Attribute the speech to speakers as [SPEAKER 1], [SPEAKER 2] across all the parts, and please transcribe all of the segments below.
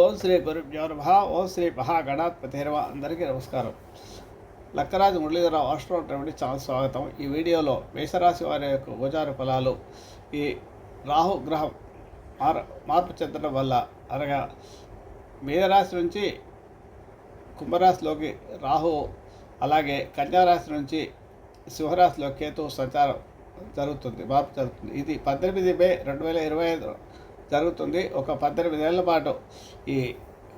[SPEAKER 1] ఓం శ్రీ గురుభ్యో నమ. ఓం శ్రీ మహాగణాధిపతిరవ అందరికీ నమస్కారం. లక్కరాజు మురళీధరరావు ఆస్ట్రోటమిడి చాలా స్వాగతం. ఈ వీడియోలో మేషరాశి వారి యొక్క గోచార ఫలాలు ఈ రాహు గ్రహం మార్ మార్పు చెందడం వల్ల అనగా మీనరాశి నుంచి కుంభరాశిలోకి రాహు అలాగే కన్యారాశి నుంచి సింహరాశిలో కేతు సంచారం జరుగుతుంది మార్పు జరుగుతుంది. ఇది పద్దెనిమిది మే రెండు వేల ఇరవై ఐదు జరుగుతుంది. ఒక పద్దెనిమిది ఏళ్ళ పాటు ఈ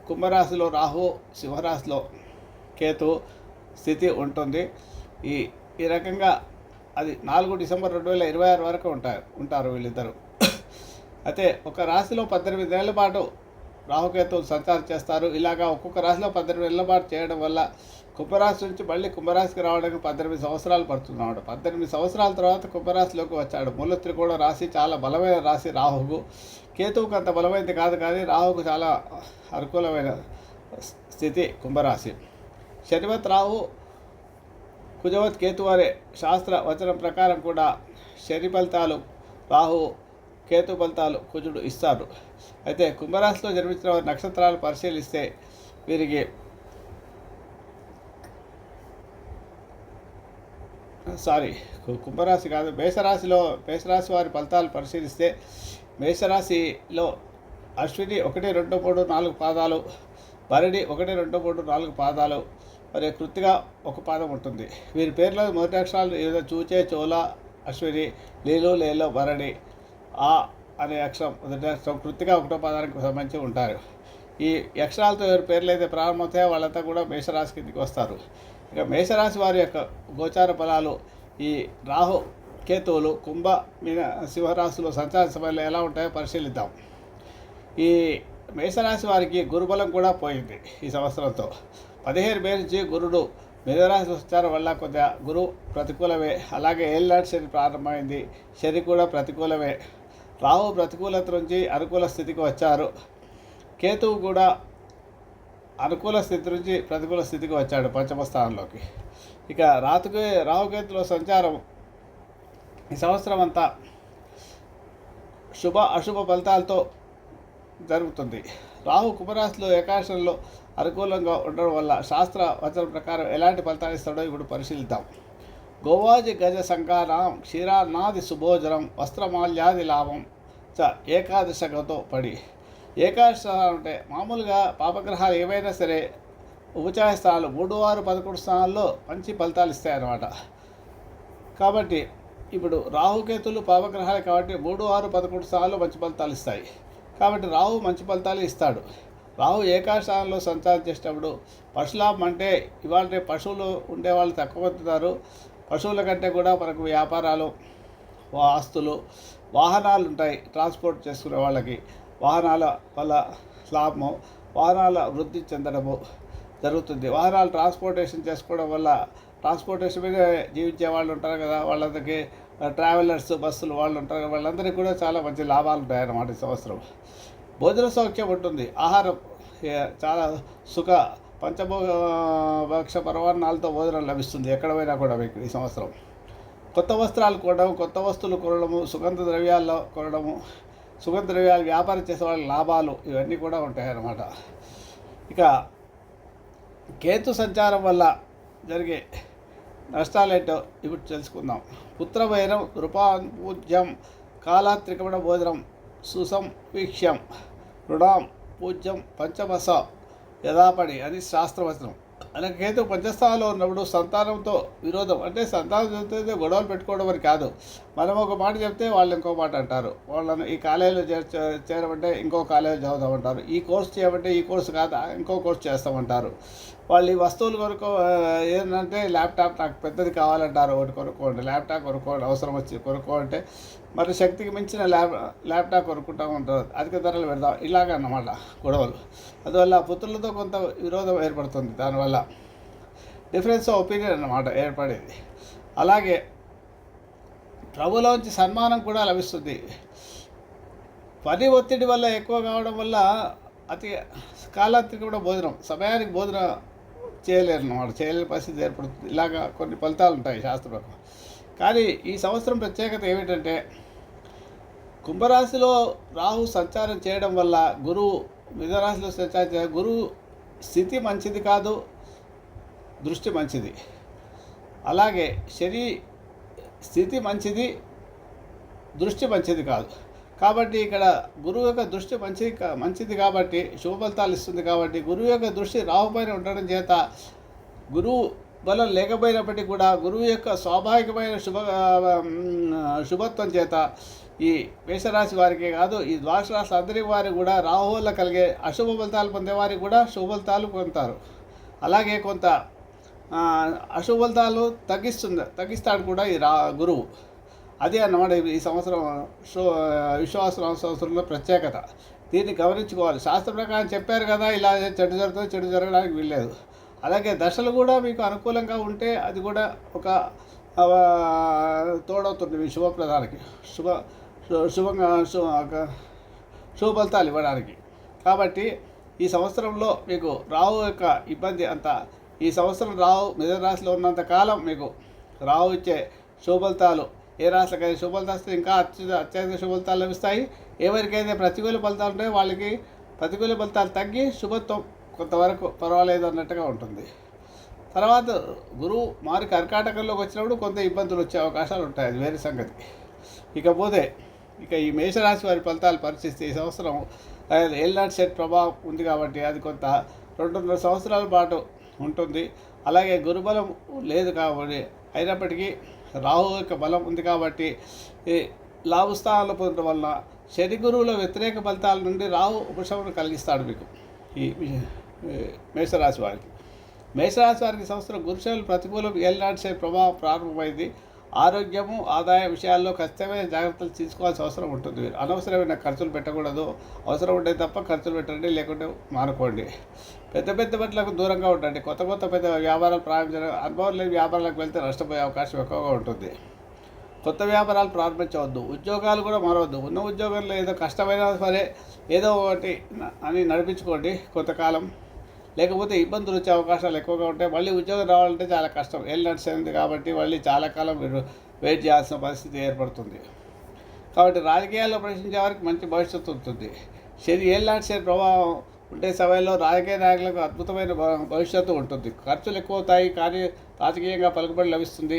[SPEAKER 1] కుంభరాశిలో రాహు సింహరాశిలో కేతు స్థితి ఉంటుంది. ఈ ఈ రకంగా అది నాలుగు డిసెంబర్ రెండు వేల ఇరవై ఆరు వరకు ఉంటారు ఉంటారు వీళ్ళిద్దరు. అయితే ఒక రాశిలో పద్దెనిమిది ఏళ్ళ పాటు రాహుకేతువులు సంచారం చేస్తారు. ఇలాగా ఒక్కొక్క రాశిలో పద్దెనిమిది ఏళ్ళ పాటు చేయడం వల్ల కుంభరాశి నుంచి మళ్ళీ కుంభరాశికి రావడానికి పద్దెనిమిది సంవత్సరాలు పడుతున్నాడు. పద్దెనిమిది సంవత్సరాల తర్వాత కుంభరాశిలోకి వచ్చాడు. మూల త్రికోణ రాశి చాలా బలమైన రాశి రాహుకు కేతువుకు అంత బలమైనది కాదు కానీ రాహుకు చాలా అనుకూలమైన స్థితి కుంభరాశి. శనివత్ రాహు కుజవత్ కేతు అనే శాస్త్ర వచనం ప్రకారం కూడా శని ఫలితాలు రాహు కేతు ఫలితాలు కుజుడు ఇస్తారు అయితే కుంభరాశిలో జన్మించిన వారి నక్షత్రాలు పరిశీలిస్తే వీరికి సారీ కుంభరాశి కాదు మేషరాశిలో మేషరాశి వారి ఫలితాలు పరిశీలిస్తే మేషరాశిలో అశ్విని ఒకటి రెండు మూడు నాలుగు పాదాలు భరణి ఒకటి రెండు మూడు నాలుగు పాదాలు మరి కృతిగా ఒక పాదం ఉంటుంది. వీరి పేర్లో మొదటి అక్షరాలు ఏదో చూచే చోళ అశ్విని లీలు లేలో భరణి ఆ అనే అక్షరం మొదటి అక్షరం కృతిగా ఒకటో పాదానికి సంబంధించి ఉంటారు. ఈ అక్షరాలతో ఎవరి పేర్లు అయితే ప్రారంభమవుతాయో వాళ్ళంతా కూడా మేషరాశి కిందకి వస్తారు. ఇక మేషరాశి వారి యొక్క గోచార ఫలాలు ఈ రాహు కేతువులు కుంభ మీన సింహరాశిలో సంచార సమయంలో ఎలా ఉంటాయో పరిశీలిద్దాం. ఈ మేషరాశి వారికి గురుబలం కూడా పోయింది ఈ సంవత్సరంతో. పదిహేను మే నుంచి గురుడు మిథరాశి వచ్చారు వల్ల కొద్దిగా గురు ప్రతికూలమే. అలాగే ఏళ్ళనాటి శని ప్రారంభమైంది. శని కూడా ప్రతికూలమే. రాహు ప్రతికూలత నుంచి అనుకూల స్థితికి వచ్చారు. కేతువు కూడా అనుకూల స్థితి నుంచి ప్రతికూల స్థితికి వచ్చాడు పంచమ స్థానంలోకి. ఇక రాతుకు రాహుకేతుల సంచారం. ఈ సంవత్సరం అంతా శుభ అశుభ ఫలితాలతో జరుగుతుంది. రాహు కుంభరాశిలో ఏకాశంలో అనుకూలంగా ఉండడం వల్ల శాస్త్ర వచనం ప్రకారం ఎలాంటి ఫలితాలు ఇస్తాడో ఇప్పుడు పరిశీలిద్దాం. గోవాజి గజ సంకారం క్షీరానాది సుభోజనం వస్త్రమాల్యాది లాభం చ ఏకాదశగతో పడి ఏకాదశ అంటే మామూలుగా పాపగ్రహాలు ఏవైనా సరే ఉపచార స్థానాలు మూడు ఆరు పదకొండు స్థానాల్లో మంచి ఫలితాలు ఇస్తాయి అన్నమాట కాబట్టి ఇప్పుడు రాహుకేతులు పాపగ్రహాలు కాబట్టి మూడు ఆరు పదకొండు స్థానాల్లో మంచి ఫలితాలు ఇస్తాయి. కాబట్టి రాహు మంచి ఫలితాలు ఇస్తాడు. రాహు ఏకాశాలలో సంచారం చేసేటప్పుడు పశులాభం అంటే ఇవాళ పశువులు పశువులు ఉండేవాళ్ళు తక్కువ పొందుతారు పశువుల కంటే కూడా మనకు వ్యాపారాలు ఆస్తులు వాహనాలు ఉంటాయి. ట్రాన్స్పోర్ట్ చేసుకునే వాళ్ళకి వాహనాల వల్ల లాభము వాహనాల వృద్ధి చెందడము జరుగుతుంది. వాహనాలు ట్రాన్స్పోర్టేషన్ చేసుకోవడం వల్ల ట్రాన్స్పోర్టేషన్ మీద జీవించే వాళ్ళు ఉంటారు కదా వాళ్ళందరికీ ట్రావెలర్స్ బస్సులు వాళ్ళు ఉంటారు కదా వాళ్ళందరికీ కూడా చాలా మంచి లాభాలు ఉంటాయన్నమాట ఈ సంవత్సరం. భోజన సౌఖ్యం ఉంటుంది ఆహారం చాలా సుఖ పంచభోగ భక్ష పర్వాణాలతో భోజనం లభిస్తుంది ఎక్కడ పోయినా కూడా మీకు ఈ సంవత్సరం. కొత్త వస్త్రాలు కొనడం కొత్త వస్తువులు కొనడము సుగంధ ద్రవ్యాల్లో కొనడము సుగంధ ద్రవ్యాలు వ్యాపారం చేసే వాళ్ళ లాభాలు ఇవన్నీ కూడా ఉంటాయన్నమాట ఇక కేతు సంచారం వల్ల జరిగే నష్టాలేంటో ఇప్పుడు తెలుసుకుందాం. పుత్రవైరం నృపాపూజ్యం కాలాత్రికమైన భోజనం సుసంవీక్ష్యం రుణాం పూజ్యం పంచమస యథాపడి అని శాస్త్రవచనం. అలాగైతే కేతు పంచస్థానంలో ఉన్నప్పుడు సంతానంతో విరోధం. అంటే సంతానం చదివితే గొడవలు పెట్టుకోవడం అని కాదు. మనం ఒక మాట చెప్తే వాళ్ళు ఇంకో మాట అంటారు. వాళ్ళని ఈ కాలేజీలో చేర్ చేరమంటే ఇంకో కాలేజీలో చదువుతామంటారు ఈ కోర్స్ చేయమంటే ఈ కోర్సు కాదు ఇంకో కోర్స్ చేస్తామంటారు. వాళ్ళు ఈ వస్తువులు కొనుక్కో ఏంటంటే ల్యాప్టాప్ నాకు పెద్దది కావాలంటారు. ఒకటి కొనుక్కోండి ల్యాప్టాప్ కొనుక్కోండి అవసరం వచ్చి కొనుక్కో అంటే మరి శక్తికి మించిన ల్యాప్ ల్యాప్టాప్ కొనుక్కుంటా ఉంటారు. అధిక ధరలు పెడతాం ఇలాగ అన్నమాట గొడవలు. అందువల్ల పుత్రులతో కొంత విరోధం ఏర్పడుతుంది. దానివల్ల డిఫరెన్స్ ఆఫ్ ఒపీనియన్ అన్నమాట ఏర్పడేది. అలాగే ప్రభులోంచి సన్మానం కూడా లభిస్తుంది. పని ఒత్తిడి వల్ల ఎక్కువ కావడం వల్ల అతి కాలానికి కూడా భోజనం సమయానికి భోజనం చేయలేరు అన్నమాట చేయలేని పరిస్థితి ఏర్పడుతుంది. ఇలాగా కొన్ని ఫలితాలు ఉంటాయి శాస్త్రం కానీ ఈ సంవత్సరం ప్రత్యేకత ఏమిటంటే కుంభరాశిలో రాహు సంచారం చేయడం వల్ల గురువు మిథరాశిలో సంచారం చేయడం గురువు స్థితి మంచిది కాదు దృష్టి మంచిది. అలాగే శని స్థితి మంచిది దృష్టి మంచిది కాదు. కాబట్టి ఇక్కడ గురువు యొక్క దృష్టి మంచిది మంచిది కాబట్టి శుభ ఫలితాలు ఇస్తుంది కాబట్టి గురువు యొక్క దృష్టి రాహుపైన ఉండడం చేత గురువు బలం లేకపోయినప్పటికీ కూడా గురువు యొక్క స్వాభావికమైన శుభ శుభత్వం చేత ఈ మేషరాశి వారికే కాదు ఈ ద్వాదశ రాశి అందరి వారికి కూడా రాహువుల కలిగే అశుభ ఫలితాలు పొందే వారికి కూడా శుభ ఫలితాలు పొందుతారు. అలాగే కొంత అశుభ ఫలితాలు తగ్గిస్తుంది తగ్గిస్తాడు కూడా ఈ రా గురువు. అదే అన్నమాట ఈ సంవత్సరం షో విశ్వాస సంవత్సరంలో ప్రత్యేకత. దీన్ని గమనించుకోవాలి. శాస్త్ర ప్రకారం చెప్పారు కదా ఇలా చెడు జరుగుతుంది చెడు జరగడానికి వీల్లేదు. అలాగే దశలు కూడా మీకు అనుకూలంగా ఉంటే అది కూడా ఒక తోడవుతుంది మీ శుభప్రదానికి శుభ శుభంగా శుభ ఫలితాలు ఇవ్వడానికి. కాబట్టి ఈ సంవత్సరంలో మీకు రావు యొక్క ఇబ్బంది అంతా ఈ సంవత్సరం రావు మిథున రాశిలో ఉన్నంత కాలం మీకు రావు ఇచ్చే శుభఫలితాలు ఏ రాశికైతే శుభఫలితాలు వస్తే ఇంకా అత్యంత అత్యధిక శుభఫలితాలు లభిస్తాయి. ఎవరికైతే ప్రతికూల ఫలితాలు ఉంటాయో వాళ్ళకి ప్రతికూల ఫలితాలు తగ్గి శుభత్వం కొంతవరకు పర్వాలేదు అన్నట్టుగా ఉంటుంది. తర్వాత గురువు మారి కర్కాటకంలోకి వచ్చినప్పుడు కొంత ఇబ్బందులు వచ్చే అవకాశాలు ఉంటాయి. అది వేరే సంగతి. ఇకపోతే ఇక ఈ మేషరాశి వారి ఫలితాలు పరిశీలిస్తే ఈ సంవత్సరం ఏళ్ళనాటి సెట్ ప్రభావం ఉంది కాబట్టి అది కొంత రెండున్నర సంవత్సరాల పాటు ఉంటుంది. అలాగే గురుబలం లేదు కాబట్టి అయినప్పటికీ రాహు యొక్క బలం ఉంది కాబట్టి ఈ లాభస్థానాలు పొందడం వలన శని గురువుల వ్యతిరేక ఫలితాల నుండి రాహు ఉపశమనం కలిగిస్తాడు మీకు ఈ మేషరాశి వారికి. మేషరాశి వారికి సంవత్సరం గురుశైలు ప్రతికూలం ఏళ్ళనాటి ప్రభావం ప్రారంభమైంది. ఆరోగ్యము ఆదాయ విషయాల్లో ఖచ్చితమైన జాగ్రత్తలు తీసుకోవాల్సిన అవసరం ఉంటుంది. మీరు అనవసరమైన ఖర్చులు పెట్టకూడదు. అవసరం ఉంటే తప్ప ఖర్చులు పెట్టండి లేకుంటే మానుకోండి. పెద్ద పెద్ద బట్లకు దూరంగా ఉండండి. కొత్త కొత్త పెద్ద వ్యాపారాలు ప్రారంభించడం అనుభవం లేని వ్యాపారాలకు వెళ్తే నష్టపోయే అవకాశం ఎక్కువగా ఉంటుంది. కొత్త వ్యాపారాలు ప్రారంభించవద్దు. ఉద్యోగాలు కూడా మారవద్దు. ఉన్న ఉద్యోగంలో ఏదో కష్టమైనా సరే ఏదో ఒకటి అని నడిపించుకోండి కొంతకాలం. లేకపోతే ఇబ్బందులు వచ్చే అవకాశాలు ఎక్కువగా ఉంటాయి. మళ్ళీ ఉద్యోగం రావాలంటే చాలా కష్టం. ఎల్ నడిచింది కాబట్టి మళ్ళీ చాలా కాలం మీరు వెయిట్ చేయాల్సిన పరిస్థితి ఏర్పడుతుంది. కాబట్టి రాజకీయాల్లో ప్రవేశించే వారికి మంచి భవిష్యత్తు ఉంటుంది. శని ఏళ్ళ శని ప్రభావం ఉండే సమయంలో రాజకీయ నాయకులకు అద్భుతమైన భవిష్యత్తు ఉంటుంది. ఖర్చులు ఎక్కువ అవుతాయి కానీ రాజకీయంగా పలుకుబడి లభిస్తుంది.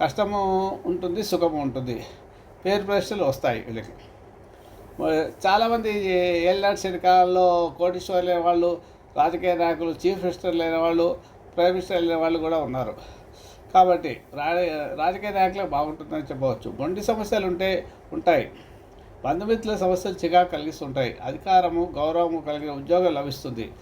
[SPEAKER 1] కష్టము ఉంటుంది సుఖము ఉంటుంది. పేరు ప్రశ్నలు వస్తాయి వీళ్ళకి. చాలామంది ఏళ్ళ శని కాలంలో కోటీశ్వర్లు వాళ్ళు రాజకీయ నాయకులు చీఫ్ మినిస్టర్లు అయిన వాళ్ళు ప్రైమ్ మినిస్టర్ అయిన వాళ్ళు కూడా ఉన్నారు. కాబట్టి రా రాజకీయ నాయకులకు బాగుంటుందని చెప్పవచ్చు. మొండి సమస్యలు ఉంటే ఉంటాయి. బంధుమిత్రుల సమస్యలు చికాకు కలిగిస్తుంటాయి. అధికారము గౌరవము కలిగిన ఉద్యోగం లభిస్తుంది.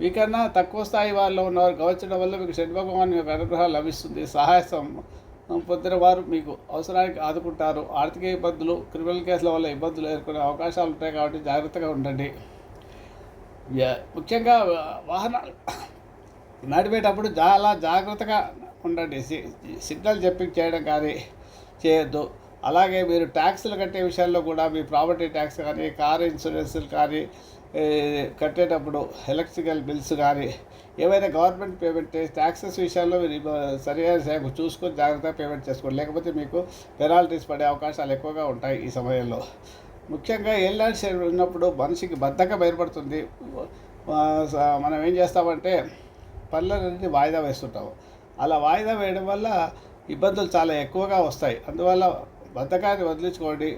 [SPEAKER 1] మీకన్నా తక్కువ స్థాయి వాళ్ళు ఉన్నవారు గౌరవించడం వల్ల మీకు శని భగవాన్ యొక్క అనుగ్రహం లభిస్తుంది. సహాయ సం- పొందిన వారు మీకు అవసరానికి ఆదుకుంటారు. ఆర్థిక ఇబ్బందులు క్రిమినల్ కేసుల వల్ల ఇబ్బందులు ఎదుర్కొనే అవకాశాలు ఉంటాయి కాబట్టి జాగ్రత్తగా ఉండండి. ముఖ్యంగా వాహనాలు. నడిపేటప్పుడు చాలా జాగ్రత్తగా ఉండండి. సి సిగ్నల్ చెప్పి చేయడం కానీ చేయొద్దు. అలాగే మీరు ట్యాక్సులు కట్టే విషయాల్లో కూడా మీ ప్రాపర్టీ ట్యాక్స్ కానీ కార్ ఇన్సూరెన్స్లు కానీ కట్టేటప్పుడు ఎలక్ట్రికల్ బిల్స్ కానీ ఏవైనా గవర్నమెంట్ పేమెంట్ ట్యాక్సెస్ విషయాల్లో మీరు ఇవ్వ- సరైన సేపు చూసుకొని జాగ్రత్తగా పేమెంట్ చేసుకోండి. లేకపోతే మీకు పెనాల్టీస్ పడే అవకాశాలు ఎక్కువగా ఉంటాయి ఈ సమయంలో. ముఖ్యంగా ఎల్లాంటి శరీరం ఉన్నప్పుడు మనిషికి బద్ధకం ఏర్పడుతుంది మనం ఏం చేస్తామంటే పనులన్నింటినీ వాయిదా వేస్తుంటాము. అలా వాయిదా వేయడం వల్ల ఇబ్బందులు చాలా ఎక్కువగా వస్తాయి. అందువల్ల బద్ధకాన్ని వదిలించుకోండి.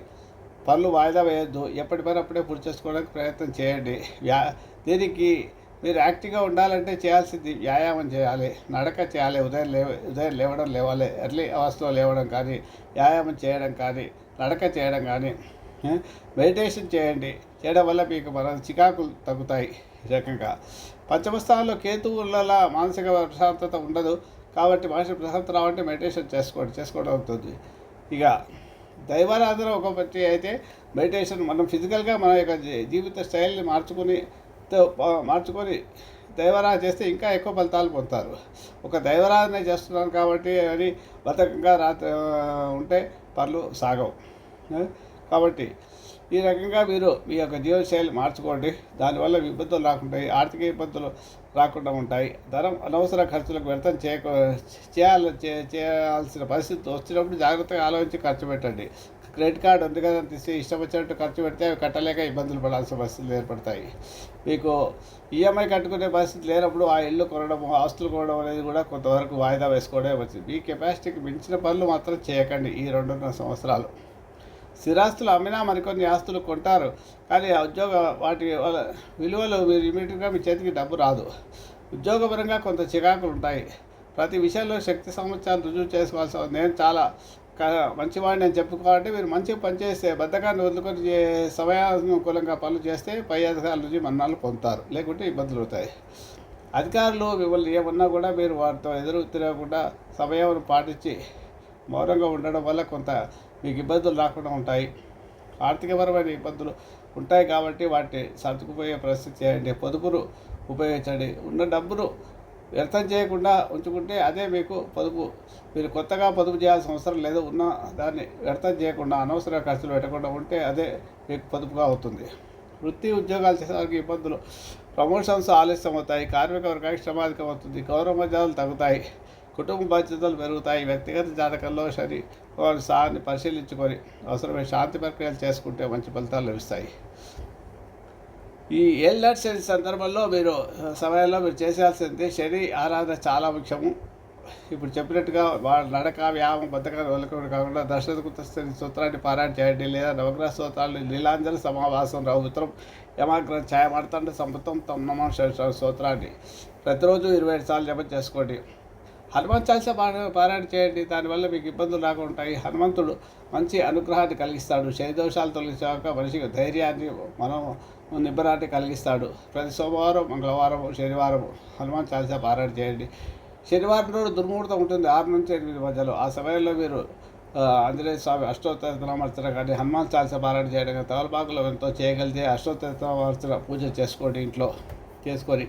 [SPEAKER 1] పనులు వాయిదా వేయొద్దు. ఎప్పటి పని అప్పుడే పూర్తి చేసుకోవడానికి ప్రయత్నం చేయండి. వ్యా దీనికి మీరు యాక్టివ్గా ఉండాలంటే చేయాల్సింది వ్యాయామం చేయాలి. నడక చేయాలి. ఉదయం లేవ ఉదయం లేవడం లేవాలి. ఎర్లీ అవర్స్లో లేవడం కానీ వ్యాయామం చేయడం కానీ నడక చేయడం కానీ మెడిటేషన్ చేయండి. చేయడం వల్ల మీకు మన చికాకులు తగ్గుతాయి ఈ రకంగా. పంచమ స్థానంలో కేతువుల మానసిక ప్రశాంతత ఉండదు. కాబట్టి మానసిక ప్రశాంతత రావాలంటే మెడిటేషన్ చేసుకోండి. చేసుకోవడం అవుతుంది. ఇక దైవారాధన ఒక పట్టి అయితే మెడిటేషన్ మనం ఫిజికల్గా మన యొక్క జీవిత స్టైల్ని మార్చుకొని తో- మార్చుకొని దైవారాధన చేస్తే ఇంకా ఎక్కువ ఫలితాలు పొందుతారు. ఒక దైవారాధన చేస్తున్నాను కాబట్టి అని బతకంగా రాత్రి ఉంటే పనులు సాగవు. కాబట్టి ఈ రకంగా మీరు మీ యొక్క జీవనశైలి మార్చుకోండి. దానివల్ల ఇబ్బందులు రాకుండా ఆర్థిక ఇబ్బందులు రాకుండా ఉంటాయి. ధనం అనవసర ఖర్చులకు వ్యర్థం చేయక చేయాలి చేయాల్సిన పరిస్థితి వచ్చినప్పుడు జాగ్రత్తగా ఆలోచించి ఖర్చు పెట్టండి. క్రెడిట్ కార్డు ఉంది కదా తీసి ఇష్టం వచ్చినట్టు ఖర్చు పెడితే అవి కట్టలేక ఇబ్బందులు పడాల్సిన పరిస్థితులు ఏర్పడతాయి. మీకు ఈఎంఐ కట్టుకునే పరిస్థితి లేనప్పుడు ఆ ఇల్లు కొనడం ఆస్తులు కొనడం అనేది కూడా కొంతవరకు వాయిదా వేసుకోవడమే వచ్చింది మీ కెపాసిటీకి మించిన పనులు మాత్రం చేయకండి ఈ రెండున్నర సంవత్సరాలు. స్థిరాస్తులు అమ్మినా మరికొన్ని ఆస్తులు కొంటారు. కానీ ఆ ఉద్యోగ వాటి విలువలు మీరు ఇమీడియట్గా మీ చేతికి డబ్బు రాదు. ఉద్యోగపరంగా కొంత చికాకులు ఉంటాయి. ప్రతి విషయంలో శక్తి సామర్థ్యాలు రుజువు చేసుకోవాల్సి ఉంది. నేను చాలా క- మంచివాడిని అని చెప్పుకోవాలంటే మీరు మంచిగా పనిచేస్తే బద్దకాన్ని వదులుకొని సమయానుకూలంగా పనులు చేస్తే పై అధికారుల నుంచి మన్నాలు పొందుతారు. లేకుంటే ఇబ్బందులు అవుతాయి. అధికారులు మిమ్మల్ని ఏమన్నా కూడా మీరు వారితో ఎదురు తిరగకుండా సమయం పాటించి మౌనంగా ఉండడం వల్ల కొంత మీకు ఇబ్బందులు రాకుండా ఉంటాయి. ఆర్థికపరమైన ఇబ్బందులు ఉంటాయి కాబట్టి వాటిని సర్దుకుపోయే పరిస్థితి చేయండి. పొదుపును ఉపయోగించండి. ఉన్న డబ్బును వ్యర్థం చేయకుండా ఉంచుకుంటే అదే మీకు పొదుపు. మీరు కొత్తగా పొదుపు చేయాల్సిన అవసరం లేదు. ఉన్న దాన్ని వ్యర్థం చేయకుండా అనవసర ఖర్చులు పెట్టకుండా ఉంటే అదే మీకు పొదుపుగా అవుతుంది. వృత్తి ఉద్యోగాలు చేసేవారికి ఇబ్బందులు. ప్రమోషన్స్ ఆలస్యం అవుతాయి. కార్మిక వర్గానికి శ్రమాధికం అవుతుంది గౌరవ మర్యాదలు తగ్గుతాయి. కుటుంబ బాధ్యతలు పెరుగుతాయి. వ్యక్తిగత జాతకంలో శని వారి సార్ని పరిశీలించుకొని అవసరమైన శాంతి ప్రక్రియలు చేసుకుంటే మంచి ఫలితాలు లభిస్తాయి. ఈ ఏళ్ళట్ శని సందర్భంలో మీరు సమయంలో మీరు చేసేయాల్సింది శని ఆరాధన చాలా ముఖ్యము. ఇప్పుడు చెప్పినట్టుగా వాళ్ళ నడక వ్యాయామం బద్దకాన్ని వెళ్ళకుండా కాకుండా దర్శనకు సూత్రాన్ని పారాయణ చేయండి లేదా నవగ్రహ సూత్రాలు నీలాంజన సమావాసం రౌద్రం యమాగ్రహం ఛాయమార్తండ సంపుతం తమ్మమ సూత్రాన్ని ప్రతిరోజు ఇరవై ఐదు సార్లు జపం చేసుకోండి. హనుమంత్ చాలీసా పారాయణ చేయండి దానివల్ల మీకు ఇబ్బందులు రాకుండా ఉంటాయి. హనుమంతుడు మంచి అనుగ్రహాన్ని కలిగిస్తాడు. శనిదోషాలు తొలగించాక మనిషికి ధైర్యాన్ని మనం నిబ్బరాన్ని కలిగిస్తాడు. ప్రతి సోమవారం మంగళవారం శనివారం హనుమాన్ చాలీసా పారాయణ చేయండి. శనివారం రోజు దుర్ముహూర్తం ఉంటుంది. ఆరు నుంచి ఎనిమిది మధ్యలో. ఆ సమయంలో మీరు ఆంజనేయ స్వామి అష్టోత్తరమర్చన కానీ హనుమాన్ చాలీసా పారాయణ చేయడం కానీ తవలపాకులో ఎంతో చేయగలిగితే అష్టోత్తరమర్చన పూజ చేసుకోండి ఇంట్లో. చేసుకొని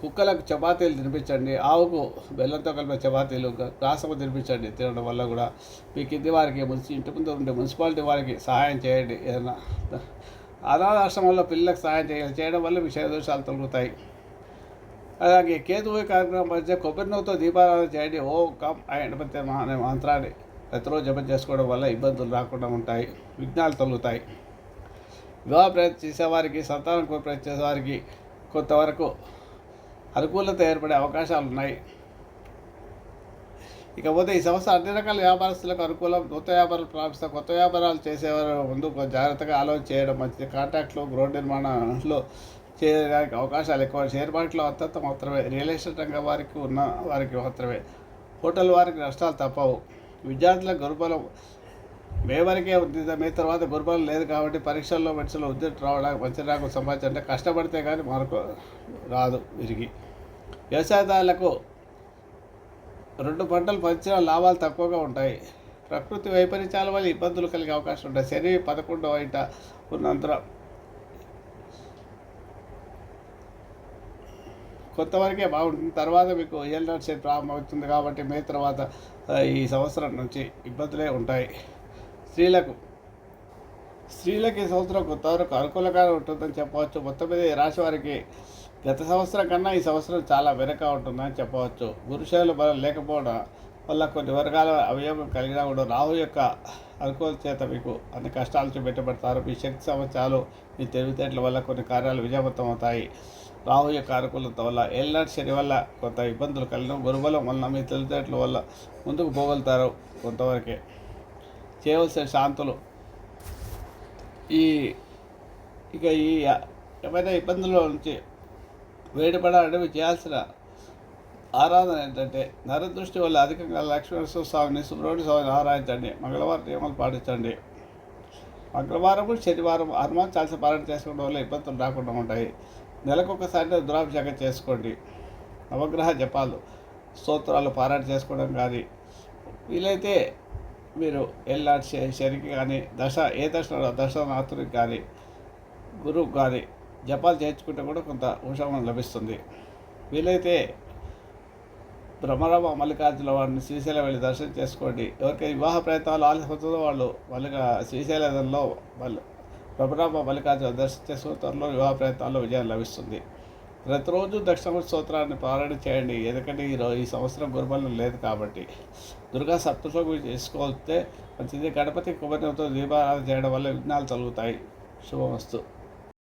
[SPEAKER 1] కుక్కలకు చపాతీలు తినిపించండి ఆవుకు బెల్లంతో కలిపిన చపాతీలు గ- తినిపించండి తినడం వల్ల కూడా మీ కింది వారికి మున్సి ఇంటి ముందు ఉండే మున్సిపాలిటీ వారికి సహాయం చేయండి. ఏదైనా అనాథాశ్రమంలో పిల్లలకు సహాయం చేయాలి చేయడం వల్ల మీ దోషాలు తొలగుతాయి. అలాగే కేతువు కార్యక్రమం మధ్య కొబ్బరి నవ్వుతో దీపారాధన చేయండి. ఓ కమ్ అయినపత్య అనే మంత్రాన్ని ప్రతిరోజు జపం చేసుకోవడం వల్ల ఇబ్బందులు రాకుండా ఉంటాయి విఘ్నాలు తొలుగుతాయి. వివాహ ప్రయత్నం చేసేవారికి సంతానం కోరి ప్రయత్నం చేసేవారికి కొంతవరకు అనుకూలత ఏర్పడే అవకాశాలు ఉన్నాయి ఇకపోతే ఈ సంస్థ అన్ని రకాల వ్యాపారస్తులకు అనుకూలం నూతన వ్యాపారాలు ప్రారంభిస్తారు కొత్త వ్యాపారాలు చేసేవారు ముందు జాగ్రత్తగా ఆలోచన చేయడం మంచిది. కాంట్రాక్ట్లు గృహ నిర్మాణంలో చేయడానికి అవకాశాలు ఎక్కువ. షేర్ మార్కెట్లో అంతంత మాత్రమే. రియల్ ఎస్టేట్ రంగం వారికి ఉన్న వారికి మాత్రమే. హోటల్ వారికి నష్టాలు తప్పవు. విద్యార్థుల గురుబలం మే వరకే ఉంది మే తర్వాత గురుబలం లేదు కాబట్టి పరీక్షల్లో మనుషులు ఉద్యోగం రావడానికి మంచి రాకు సంపాదించాలంటే కష్టపడితే కానీ మనకు రాదు విరిగి వ్యవసాయదారులకు రెండు పంటలు పంచిన లాభాలు తక్కువగా ఉంటాయి. ప్రకృతి వైపరీత్యాల వల్ల ఇబ్బందులు కలిగే అవకాశం ఉంటాయి. శని పదకొండవ ఇంట ఉన్నంతర కొంతవరకే బాగుంటుంది. తర్వాత మీకు ఏళ్ళ శని ప్రారంభమవుతుంది కాబట్టి మే తర్వాత ఈ సంవత్సరం నుంచి ఇబ్బందులే ఉంటాయి. స్త్రీలకు స్త్రీలకు ఈ సంవత్సరం కొంతవరకు అనుకూలంగా ఉంటుందని చెప్పవచ్చు. మొత్తం మీద ఈ రాశి వారికి గత సంవత్సరం కన్నా ఈ సంవత్సరం చాలా వెనక ఉంటుందని చెప్పవచ్చు. గురుశైలు బలం లేకపోవడం వల్ల కొన్ని వర్గాల అవయోగం కలిగినా కూడా రాహు యొక్క అనుకూల చేత మీకు అన్ని కష్టాలు చూపెట్టబడతారు. మీ శక్తి సమస్యలు మీ తెలివితేటల వల్ల కొన్ని కార్యాలు విజయవంతం అవుతాయి. రాహు యొక్క అనుకూలత వల్ల ఏళ్ళనాటి శని వల్ల కొంత ఇబ్బందులు కలిగిన గురుబలం వలన మీ తెలివితేటల వల్ల ముందుకు పోగలుగుతారు కొంతవరకే. చేయవలసిన శాంతులు. ఈ ఇక ఈ ఏమైనా ఇబ్బందుల నుంచి వేడిపడ మీరు చేయాల్సిన ఆరాధన ఏంటంటే నరదృష్టి వల్ల అధికంగా లక్ష్మీనరసింహ స్వామిని సుబ్రహ్మణ్య స్వామిని ఆరాధించండి. మంగళవారం నియమాలు పాటించండి. మంగళవారం శనివారం హనుమాన్ చాలీస పాలన చేసుకోవడం వల్ల ఇబ్బందులు రాకుండా ఉంటాయి. నెలకొకసారి దురాభిషేకం చేసుకోండి. నవగ్రహ జపాలు స్తోత్రాలు పారాయణ చేసుకోవడం కానీ వీలైతే మీరు ఎల్లాటి శనికి కానీ దశ ఏ దశ దర్శనాథునికి కానీ గురువు కానీ జపాలు చేర్చుకుంటే కూడా కొంత ఉపశమనం లభిస్తుంది. వీలైతే భ్రమరామ మల్లికార్జున వారిని శ్రీశైలం వెళ్ళి దర్శనం చేసుకోండి. ఎవరికైనా వివాహ ప్రయత్నాలు ఆలస్యమవుతుందో వాళ్ళు మల్లిక శ్రీశైలంలో వాళ్ళు భ్రమరామ మల్లికార్జున దర్శనం చేసుకున్న త్వరలో వివాహ ప్రయత్నాల్లో విజయం లభిస్తుంది. ప్రతిరోజు దక్షిణ స్తోత్రాన్ని పారాయణ చేయండి. ఎందుకంటే ఈ ఈ సంవత్సరం గురుబలం లేదు కాబట్టి. దుర్గా సప్తశోభి చేసుకోతే మంచిది. గణపతి కుబరితో దీపారాధన చేయడం వల్ల విఘ్నాలు తొలుగుతాయి. శుభమస్తు.